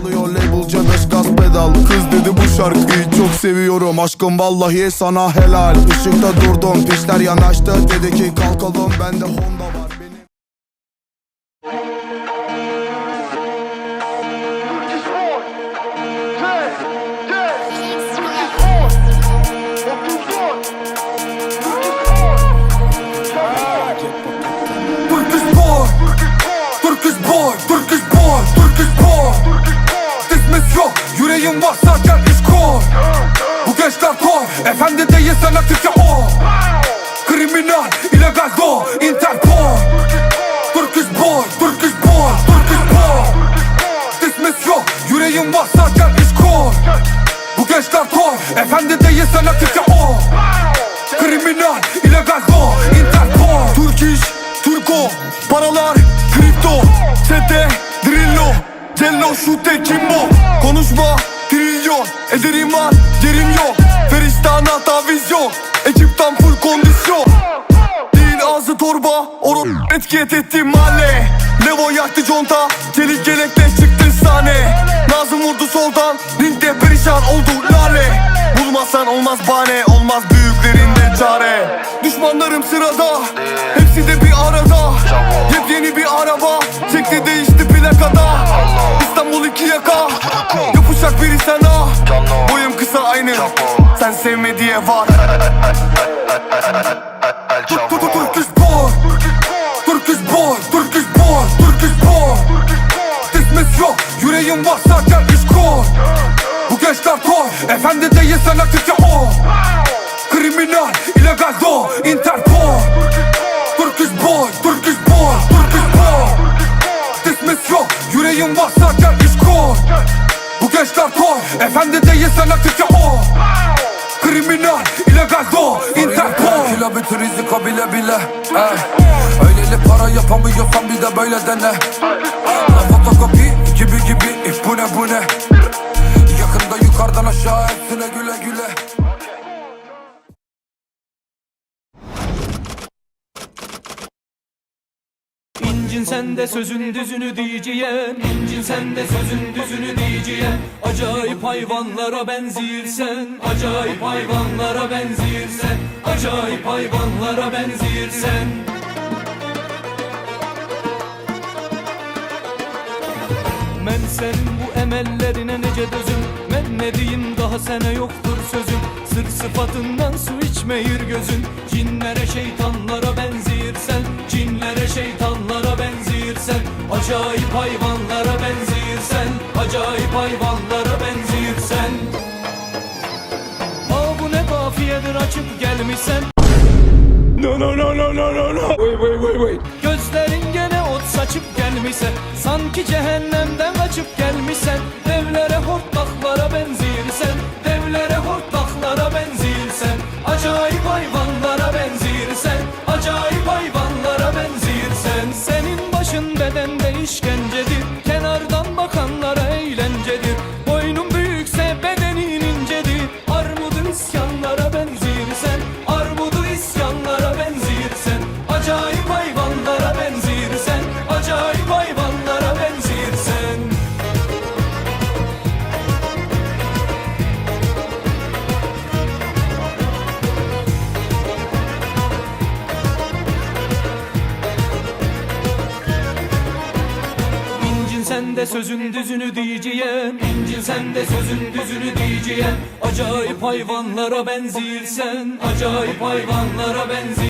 Çalıyor label Cadaş gaz pedal. Kız dedi bu şarkıyı çok seviyorum. Aşkım vallahi sana helal. Işıkta durdum pişler yanaştı. Dedi ki kalkalım bende Honda do Interpol. Turkish boy Turkish boy Turkish boy. Dismiss yok Yüreğim varsa gel iş koy. Bu gençler toy Efendi değil sen aktif ya o Kriminal, illegal do, Interpol. Turkish, Turko, paralar, kripto. Sete, Drillo, Cello, şute, Kimbo. Konuşma, trilyon, ederim var, yerim yok. Feristana taviz etiket ettim mahalle. Levo yaktı conta, çelik gelekle çıktın sahne. Nazım vurdu soldan, ringde perişan oldu lale. Bulmazsan olmaz bahane, olmaz büyüklerinden çare. Düşmanlarım sırada, hepsi de bir arada. Yepyeni bir araba, şekli değişti plakada İstanbul iki yaka, yapışacak biri sana. Boyum kısa aynı, sen sevme diye var yok Yüreğim varsa gel iş koy. Bu gençler toy Efendi değil sen aktif ya o. Kriminal, illegal do, Interpol. Kilo bir rizika bile bile eh. Öyleli para yapamıyorsan bir de böyle dene. La fotokopi gibi gibi eh, bu ne bu ne? Yakında yukarıdan aşağı hepsine güle güle İncin sen de sözün düzünü diyeceğim. İncin sen de sözün düzünü diyeceğim. Acayip hayvanlara benzirsen Acayip hayvanlara benzirsen Acayip hayvanlara benzirsen Men senin bu emellerine nece dözüm? Men ne diyeyim daha sene yoktur sözüm Sır sıfatından su içmeyir gözün. Cinlere şeytanlara benzirsen Cinlere şeytanlara benzirsen Acayip hayvanlara benzirsen Acayip hayvanlara benzirsen Aa bu ne kafiyedir açıp gelmişsen. No no no no no no no. Wait wait wait wait. Gözlerin gene ot saçıp gelmişsen Sanki cehennemden kaçıp gelmişsen sen de sözün düzünü diyeceğim. İncin sen de sözün düzünü diyeceğim. Acayip hayvanlara benzirsen Acayip hayvanlara benzir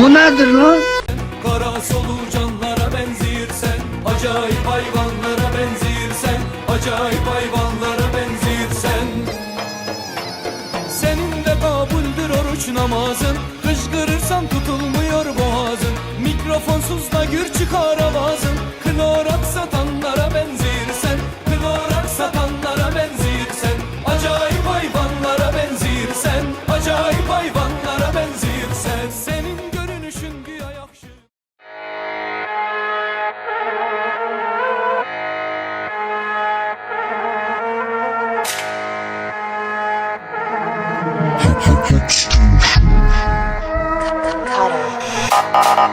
Bu nedir lan? Kara solucanlara benzirsen Acayip hayvanlara benzirsen Acayip hayvanlara benzirsen Senin de kabuldür oruç namazın Kışkırırsan tutulmuyor boğazın. Mikrofonsuz da gür çıkar avazın Yazış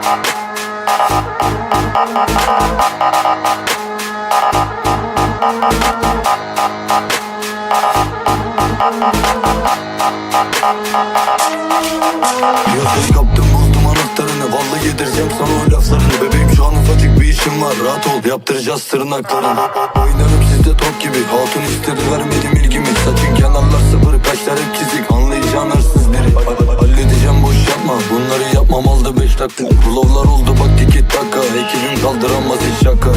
kaptım buldum anahtarını. Vallahi yedireceğim sana o laflarını. Bebeğim şu an ufacık bir işim var. Rahat ol yaptıracağız tırnaklarını Oynarım sizde top gibi. Hatun istedi vermedim ilgimi Saçın kenarlar sıfır kaşlar hep çizik. Anlayacağın hırsız biri yapma Bunları yapmam aldı beş dakika. Rulovlar oldu bak iki dakika. Ekibim kaldıramaz hiç şaka.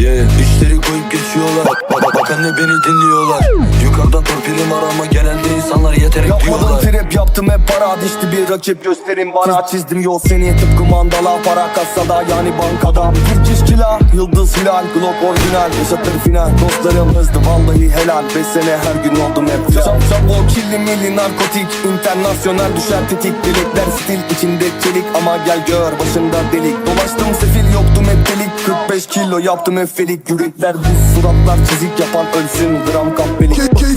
Yeah. İşleri koyup geçiyorlar. Bak bak bak anne beni dinliyorlar. Yukarıdan torpilim var ama genelde insanlar yeterek Yapmadım diyorlar trip yaptım hep para Dişti. Bir rakip gösterin bana. Çizdim yol seni tıpkı mandala. Para kasada yani bankada. Türk işkila Yıldız hilal. Glock orijinal Yaşatır final. Dostlarım hızlı vallahi helal. Beş sene her gün oldum hep Çap çap o kirli milli narkotik. Internasyonel düşer tetik. Dilekler stil içinde çelik. Ama gel gör başında delik. Dolaştım sefil yoktum hep delik. 45 kilo yaptım hep felik. Yürekler buz suratlar çizik yapan ölsün Gram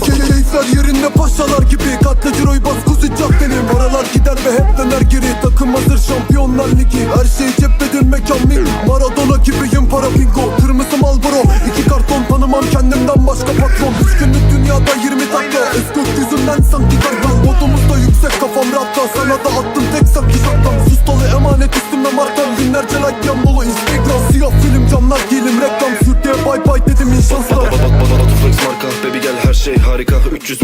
key keyifler yerinde paşalar gibi Katla ciroyu bas kuzi caddenin Paralar gider ve hep döner geri. Takım hazır şampiyonlar ligi. Her şey ceptedir mekan mil Maradona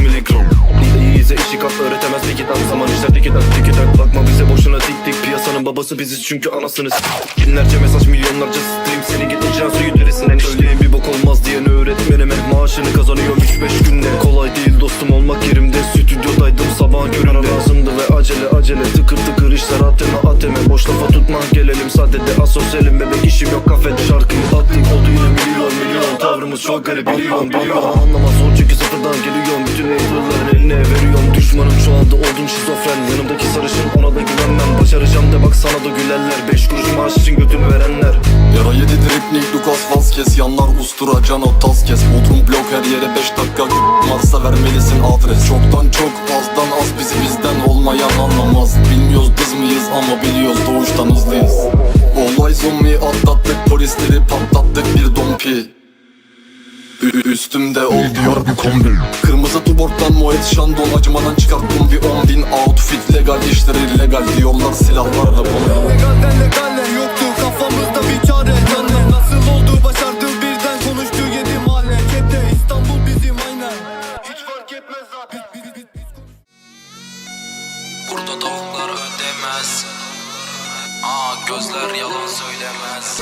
300 miligram İyi iyiyiz işi kap öğretemez bir kitap Zaman işler tiki tak tiki tak Bakma bize boşuna tik tik Piyasanın babası biziz çünkü anasınız Binlerce mesaj milyonlarca stream Seni git icra suyu derisinden Söyleyin bir bok olmaz diyen öğretmenime Maaşını kazanıyorum 3-5 günde Kolay değil dostum olmak yerimde Stüdyodaydım sabah köründe lazımdı ve acele acele Tıkır tıkır işler ateme ateme Boş lafa tutma gelelim sadede Asosyalim bebek işim yok kafede Şarkıyı Tavrımız çok garip biliyorum biliyorum. Anlamaz zor çünkü sıfırdan geliyorum. Bütün haterların eline veriyorum. Düşmanım şu anda oldum şizofren. Yanımdaki sarışın ona da güvenmem. Başaracağım de bak sana da gülerler. Beş kuruş maaş için götümü verenler. Yara yedi dripnik Lucas Vazquez. Yanlar ustura Cano Tazkes Bodrum blok her yere 5 dakika g- Varsa vermelisin adres. Çoktan çok azdan az bizi bizden olmayan anlamaz. Bilmiyoruz biz miyiz ama biliyoruz. Doğuştan hızlıyız. Olay zombi atlattık polisleri patlattık. Bir dompi Üstümde ol diyor bir kombi Kırmızı tuborgdan Moet Şandon Acımadan çıkarttım bir on bin outfit. Legal işleri illegal diyorlar silahlarla bana Legalden legalle yoktu kafamızda bir çare canlı. Nasıl oldu başardı birden konuştu yedi mahalle. Cepte İstanbul bizim aynen. Hiç fark etmez biz- Burada tavuklar ödemez Aa gözler yalan söylemez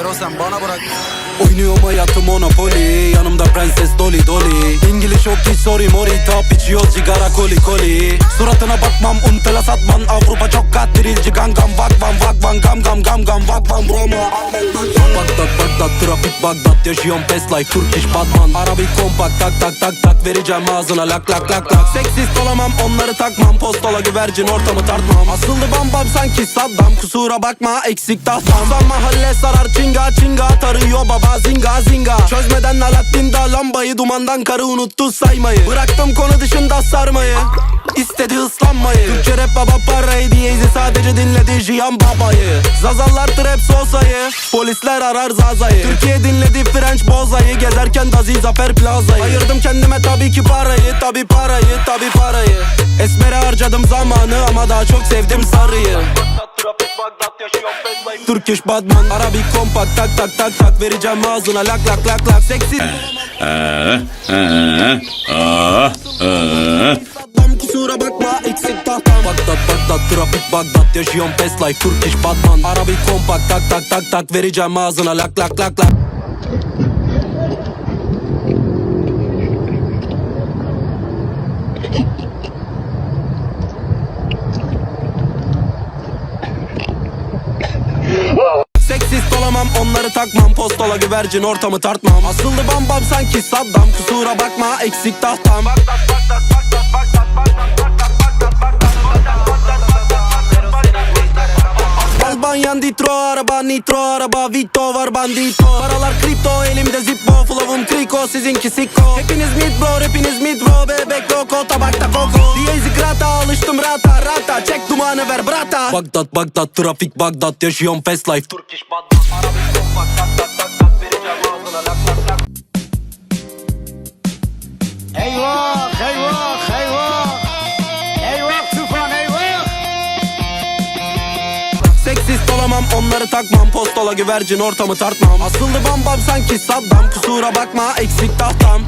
Ero sen bana bırak Oynuyorum hayatı Monopoly. Yanımda prenses Dolly Dolly. İngiliz yok hiç sorry mori Top içiyor sigara koli koli. Suratına bakmam untela satman Avrupa çok kat birinci gangam Vakvan vakvan gam gam gam gam Vakvan Roma. Bagdat Bagdat trafik Bagdat Yaşıyorum pes like Turkish Batman. Arabik kompakt tak tak tak tak Vereceğim ağzına. Lak lak lak lak. Seksist olamam onları takmam. Postola güvercin ortamı tartmam. Asıldı bam bam sanki Saddam. Kusura bakma eksik tahtam. Mahalle sarar çinga çinga Tarıyor baba zinga zinga. Çözmeden Alaaddin'da lambayı Dumandan karı unuttu saymayı. Bıraktım konu dışında sarmayı. İstedi ıslanmayı Türkçe rap baba parayı diyeydi Sadece dinledi Jiyan babayı. Zazallar trap sosayı Polisler arar Zaza'yı. Türkiye dinledi French bozayı Gezerken Dazi Zafer Plaza'yı. Ayırdım kendime tabii ki parayı Tabii parayı tabii parayı. Esmere harcadım zamanı Ama daha çok sevdim sarıyı Turkish Batman Arabik kompakt tak tak tak tak Vereceğim ağzına. Lak lak lak lak Seksi. Bagdat Bagdat trafik Bagdat Yaşıyorum. Fast life Turkish Batman Arabi kompakt tak tak tak tak Vereceğim ağzına. Lak lak lak lak Olamam onları takmam. Postola güvercin ortamı tartmam. Asıldı bam bam sanki Saddam. Kusura bakma eksik tahtam. Albanyan ditro araba nitro araba Vito var bandito. Paralar kripto elimde zippo Flow'um triko sizinki sikko. Hepiniz mid bro hepiniz mid bro Bebek loko tabakta koko. Diyezi krata alıştım rata rata. Çek dumanı ver brata. Bagdat Bagdat trafik Bagdat Yaşıyorum fast life. Turkish Bagdat Arabi kompakt onları takmam Postola güvercin ortamı tartmam. Asıldı bam bam sanki Saddam. Kusura bakma eksik tahtam